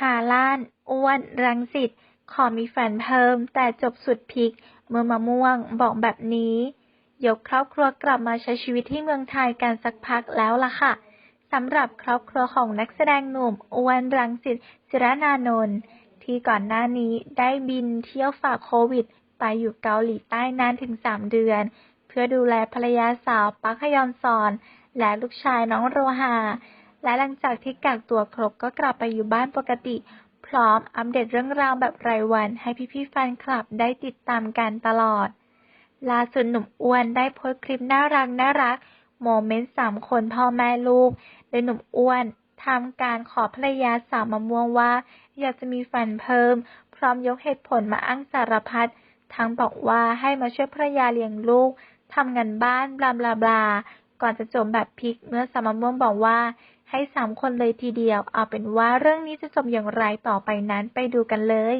ฮาล้าน อ้วน รังสิต ขอมีแฟนเพิ่ม แต่จบสุดพิก เมื่อมะม่วง บอกแบบนี้ ยกครอบครัวกลับมาใช้ชีวิตที่เมืองไทยกันสักพักแล้วล่ะค่ะ สำหรับครอบครัวของนักแสดงหนุ่ม อ้วน รังสิต จิรนานนท์ ที่ก่อนหน้านี้ได้บินเที่ยวฝ่าโควิด ไปอยู่เกาหลีใต้นานถึง3เดือน เพื่อดูแลภรรยาสาวปักฮยอนซอน และลูกชายน้องโรฮา และหลังจากที่กักตัวครบก็กลับไปอยู่บ้านปกติ พร้อมอัปเดตเรื่องราวแบบรายวันให้พี่ๆแฟนคลับได้ติดตามกันตลอด ล่าสุดหนุ่มอ้วนได้โพสต์คลิปน่ารักน่ารักโมเมนต์สามคนพ่อแม่ลูกโดยหนุ่มอ้วนทำการขอภรรยาสาวมะม่วงว่า อยากจะมีแฟนเพิ่ม พร้อมยกเหตุผลมาอ้างสารพัดทั้งบอกว่าให้มาช่วยภรรยาเลี้ยงลูกทำงานบ้านบลาบลาบลาก่อนจะจบแบบพลิกเมื่อสาวมะม่วงบอกว่า ให้สามคนเลยทีเดียว เอาเป็นว่าเรื่องนี้จะจบอย่างไรต่อไปนั้นไปดูกันเลย